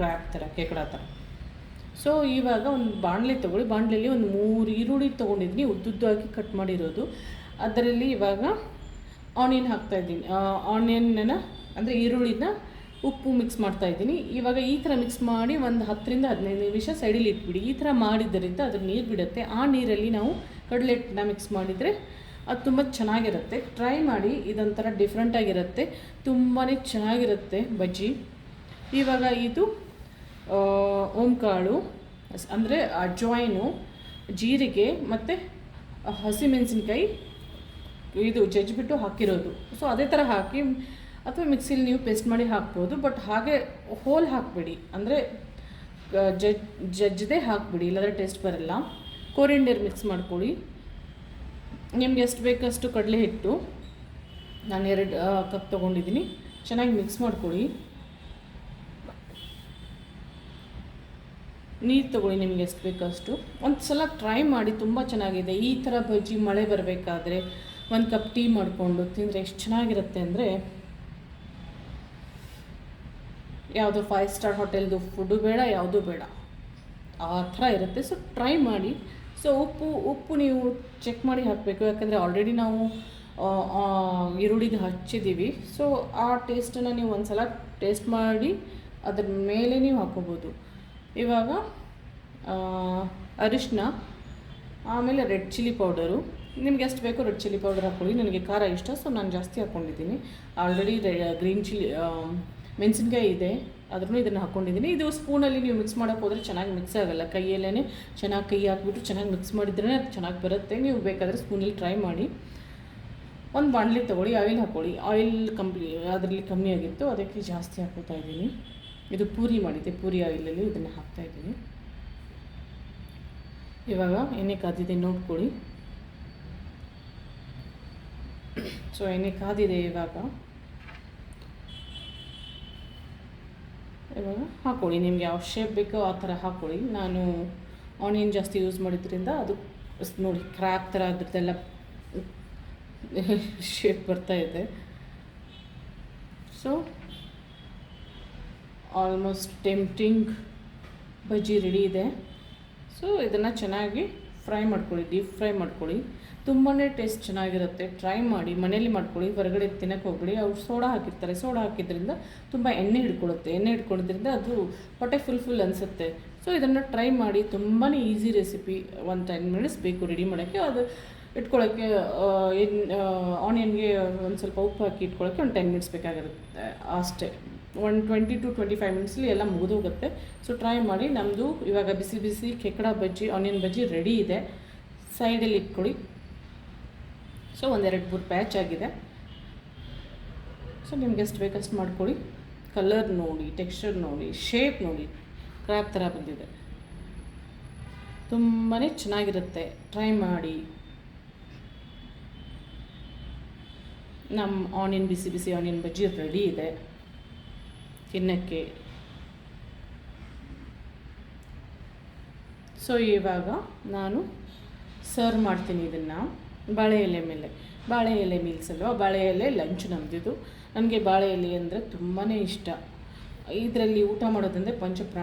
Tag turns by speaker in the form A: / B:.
A: Crab ಥರ ಕೇಕಡ ಥರ so ಇವಾಗ ಒಂದು ಬಾಣಲೆ ತೊಗೊಳ್ಳಿ. ಬಾಣಲೆಯಲ್ಲಿ ಒಂದು ಮೂರು ಈರುಳ್ಳಿ ತೊಗೊಂಡಿದ್ದೀನಿ ಉದ್ದುದ್ದಾಗಿ ಕಟ್ ಮಾಡಿರೋದು. ಅದರಲ್ಲಿ ಇವಾಗ ಆನಿಯನ್ ಹಾಕ್ತಾಯಿದ್ದೀನಿ ಆನಿಯನ್ನ ಅಂದರೆ ಈರುಳ್ಳಿನ ಉಪ್ಪು ಮಿಕ್ಸ್ ಮಾಡ್ತಾ ಇದ್ದೀನಿ. ಇವಾಗ ಈ ಥರ ಮಿಕ್ಸ್ ಮಾಡಿ ಒಂದು ಹತ್ತರಿಂದ ಹದಿನೈದು ನಿಮಿಷ ಸೈಡಲ್ಲಿ ಇಟ್ಬಿಡಿ. ಈ ಥರ ಮಾಡಿದ್ದರಿಂದ ಅದ್ರ ನೀರು ಬಿಡುತ್ತೆ. ಆ ನೀರಲ್ಲಿ ನಾವು ಕಡಲೆ ಹಿಟ್ಟನ್ನ ಮಿಕ್ಸ್ ಮಾಡಿದರೆ ಅದು ತುಂಬ ಚೆನ್ನಾಗಿರುತ್ತೆ. ಟ್ರೈ ಮಾಡಿ, ಇದೊಂಥರ ಡಿಫ್ರೆಂಟಾಗಿರುತ್ತೆ ತುಂಬಾ ಚೆನ್ನಾಗಿರುತ್ತೆ ಬಜ್ಜಿ. ಇವಾಗ ಇದು ಓಂಕಾಳು, ಅಂದರೆ ಅಜ್ವಾಯಿನು ಜೀರಿಗೆ ಮತ್ತು ಹಸಿಮೆಣಸಿನ್ಕಾಯಿ ಇದು ಜಜ್ಜಿಬಿಟ್ಟು ಹಾಕಿರೋದು. ಸೊ ಅದೇ ಥರ ಹಾಕಿ, ಅಥವಾ ಮಿಕ್ಸಿಲಿ ನೀವು ಪೇಸ್ಟ್ ಮಾಡಿ ಹಾಕ್ಬೋದು, ಬಟ್ ಹಾಗೆ ಹೋಲ್ ಹಾಕಬೇಡಿ. ಅಂದರೆ ಜಜ್, ಜಜ್ಜದೇ ಹಾಕ್ಬಿಡಿ, ಇಲ್ಲಾಂದರೆ ಟೇಸ್ಟ್ ಬರಲ್ಲ. ಕೋರಿಂಡೇರ್ ಮಿಕ್ಸ್ ಮಾಡ್ಕೊಳ್ಳಿ. ನಿಮ್ಗೆ ಎಷ್ಟು ಬೇಕಷ್ಟು ಕಡಲೆ ಹಿಟ್ಟು. ನಾನು ಎರಡು ಕಪ್ ತೊಗೊಂಡಿದ್ದೀನಿ. ಚೆನ್ನಾಗಿ ಮಿಕ್ಸ್ ಮಾಡ್ಕೊಳ್ಳಿ. ನೀರು ತೊಗೊಳ್ಳಿ ನಿಮ್ಗೆ ಎಷ್ಟು ಬೇಕಷ್ಟು. ಒಂದು ಸಲ ಟ್ರೈ ಮಾಡಿ ತುಂಬ ಚೆನ್ನಾಗಿದೆ. ಈ ಥರ ಬಜ್ಜಿ ಮಳೆ ಬರಬೇಕಾದ್ರೆ ಒಂದು ಕಪ್ ಟೀ ಮಾಡಿಕೊಂಡು ತಿಂದರೆ ಎಷ್ಟು ಚೆನ್ನಾಗಿರುತ್ತೆ ಅಂದರೆ ಯಾವುದೋ ಫೈವ್ ಸ್ಟಾರ್ ಹೋಟೆಲ್ದು ಫುಡ್ಡು ಬೇಡ, ಯಾವುದೂ ಬೇಡ. ಆ ಥರ ಇರುತ್ತೆ. ಸೊ ಟ್ರೈ ಮಾಡಿ. ಸೊ ಉಪ್ಪು ಉಪ್ಪು ನೀವು ಚೆಕ್ ಮಾಡಿ ಹಾಕಬೇಕು. ಯಾಕಂದರೆ ಆಲ್ರೆಡಿ ನಾವು ಈರುಳ್ಳಿಗೆ ಹಚ್ಚಿದ್ದೀವಿ ಸೊ ಆ ಟೇಸ್ಟನ್ನು ನೀವು ಒಂದು ಸಲ ಟೇಸ್ಟ್ ಮಾಡಿ, ಅದ್ರ ಮೇಲೆ ನೀವು ಹಾಕೋಬೋದು. ಇವಾಗ ಅರಿಶಿನ, ಆಮೇಲೆ ರೆಡ್ ಚಿಲ್ಲಿ ಪೌಡರು. ನಿಮ್ಗೆ ಎಷ್ಟು ಬೇಕೋ ರೆಡ್ ಚಿಲ್ಲಿ ಪೌಡರ್ ಹಾಕ್ಕೊಳ್ಳಿ. ನನಗೆ ಖಾರ ಇಷ್ಟ, ಸೊ ನಾನು ಜಾಸ್ತಿ ಹಾಕ್ಕೊಂಡಿದ್ದೀನಿ. ಆಲ್ರೆಡಿ ಗ್ರೀನ್ ಚಿಲ್ಲಿ ಮೆಣಸಿನ್ಕಾಯಿ ಇದೆ. ಆದ್ರೂ ಇದನ್ನು ಹಾಕ್ಕೊಂಡಿದ್ದೀನಿ. ಇದು ಸ್ಪೂನಲ್ಲಿ ನೀವು ಮಿಕ್ಸ್ ಮಾಡೋಕೆ ಹೋದರೆ ಚೆನ್ನಾಗಿ ಮಿಕ್ಸ್ ಆಗೋಲ್ಲ. ಕೈಯಲ್ಲೇ ಚೆನ್ನಾಗಿ ಕೈ ಹಾಕ್ಬಿಟ್ಟು ಚೆನ್ನಾಗಿ ಮಿಕ್ಸ್ ಮಾಡಿದ್ರೇ ಅದು ಚೆನ್ನಾಗಿ ಬರುತ್ತೆ. ನೀವು ಬೇಕಾದರೆ ಸ್ಪೂನಲ್ಲಿ ಟ್ರೈ ಮಾಡಿ. ಒಂದು ಬಾಣಲಿ ತೊಗೊಳ್ಳಿ, ಆಯಿಲ್ ಹಾಕ್ಕೊಳ್ಳಿ. ಆಯಿಲ್ ಕಂಪ್ಲಿ, ಅದರಲ್ಲಿ ಕಮ್ಮಿ ಆಗಿತ್ತು, ಅದಕ್ಕೆ ಜಾಸ್ತಿ ಹಾಕೋತಾ ಇದ್ದೀನಿ. ಇದು ಪೂರಿ ಮಾಡಿದ್ದೆ, ಪೂರಿ ಆಯಿಲಲ್ಲಿ ಇದನ್ನು ಹಾಕ್ತಾ ಇದ್ದೀನಿ. ಇವಾಗ ಎಣ್ಣೆ ಕಾದಿದೆ, ನೋಡ್ಕೊಳ್ಳಿ. ಸೊ ಎಣ್ಣೆ ಕಾದಿದೆ ಇವಾಗ. ಇವಾಗ ಹಾಕ್ಕೊಳ್ಳಿ ನಿಮ್ಗೆ ಯಾವ ಶೇಪ್ ಬೇಕೋ ಆ ಥರ ಹಾಕ್ಕೊಳ್ಳಿ ನಾನು ಆನಿಯನ್ ಜಾಸ್ತಿ ಯೂಸ್ ಮಾಡಿದ್ರಿಂದ ಅದು ನೋಡಿ ಕ್ರ್ಯಾಕ್ ಥರ ಅದ್ರದ್ದೆಲ್ಲ ಶೇಪ್ ಬರ್ತಾಯಿದೆ so almost tempting bajji ready ಇದೆ. ಸೊ ಇದನ್ನು ಚೆನ್ನಾಗಿ ಫ್ರೈ ಮಾಡ್ಕೊಳ್ಳಿ ಡೀಪ್ ಫ್ರೈ ಮಾಡ್ಕೊಳ್ಳಿ. ತುಂಬಾ ಟೇಸ್ಟ್ ಚೆನ್ನಾಗಿರುತ್ತೆ. ಟ್ರೈ ಮಾಡಿ ಮನೇಲಿ ಮಾಡ್ಕೊಳ್ಳಿ, ಹೊರಗಡೆ ತಿನ್ನಕ್ಕೆ ಹೋಗ್ಬಿಡಿ. ಅವ್ರು ಸೋಡಾ ಹಾಕಿರ್ತಾರೆ. ಸೋಡಾ ಹಾಕಿದ್ರಿಂದ ತುಂಬ ಎಣ್ಣೆ ಹಿಡ್ಕೊಳ್ಳುತ್ತೆ. ಎಣ್ಣೆ ಹಿಡ್ಕೊಳ್ಳೋದ್ರಿಂದ ಅದು ಹೊಟ್ಟೆ ಫುಲ್ ಫುಲ್ ಅನಿಸುತ್ತೆ. ಸೊ ಇದನ್ನು ಟ್ರೈ ಮಾಡಿ ತುಂಬಾ ಈಸಿ ರೆಸಿಪಿ ಒಂದು ಟೆನ್ ಮಿನಿಟ್ಸ್ ಬೇಕು ರೆಡಿ ಮಾಡೋಕ್ಕೆ. ಅದು ಇಟ್ಕೊಳ್ಳೋಕ್ಕೆ ಆನಿಯನ್ಗೆ ಒಂದು ಸ್ವಲ್ಪ ಉಪ್ಪು ಹಾಕಿ ಇಟ್ಕೊಳ್ಳೋಕ್ಕೆ ಒಂದು ಟೆನ್ ಮಿನಿಟ್ಸ್ ಬೇಕಾಗಿರುತ್ತೆ, ಅಷ್ಟೇ. One twenty to twenty five ಮಿನಿಟ್ಸಲ್ಲಿ ಎಲ್ಲ ಮುಗಿದೋಗುತ್ತೆ. ಸೊ ಟ್ರೈ ಮಾಡಿ. ನಮ್ಮದು ಇವಾಗ ಬಿಸಿ ಬಿಸಿ ಕೆಕ್ಕಡ ಬಜ್ಜಿ ಆನಿಯನ್ ಬಜ್ಜಿ ರೆಡಿ ಇದೆ. ಸೈಡಲ್ಲಿ ಇಟ್ಕೊಳ್ಳಿ. ಸೊ ಒಂದೆರಡು ಮೂರು ಪ್ಯಾಚ್ ಆಗಿದೆ. ಸೊ ನಿಮ್ಗೆ ಎಷ್ಟು ಬೇಕಷ್ಟು ಮಾಡ್ಕೊಳ್ಳಿ. ಕಲರ್ ನೋಡಿ ಟೆಕ್ಸ್ಚರ್ ನೋಡಿ ಶೇಪ್ ನೋಡಿ. ಕ್ರ್ಯಾಪ್ ಥರ ಬಂದಿದೆ. ತುಂಬಾ ಚೆನ್ನಾಗಿರುತ್ತೆ. ಟ್ರೈ ಮಾಡಿ. ನಮ್ಮ ಆನಿಯನ್ ಬಿಸಿ ಬಿಸಿ ಆನಿಯನ್ ಬಜ್ಜಿ ರೆಡಿ ಇದೆ. ತಿನ್ನಕ್ಕೆ ಸೊ ಇವಾಗ ನಾನು ಸರ್ವ್ ಮಾಡ್ತೀನಿ ಇದನ್ನು. ಬಾಳೆ ಎಲೆ ಮೇಲೆ. ಬಾಳೆ ಎಲೆ ಮೀಲ್ಸ್ ಅಲ್ವಾ ಬಾಳೆ ಎಲೆ ಲಂಚ್ ನಮ್ಮದಿದು ನನಗೆ ಬಾಳೆ ಎಲೆ ಅಂದರೆ ತುಂಬಾ ಇಷ್ಟ. ಇದರಲ್ಲಿ ಊಟ ಮಾಡೋದಂದರೆ ಪಂಚಪ್ರಾಣ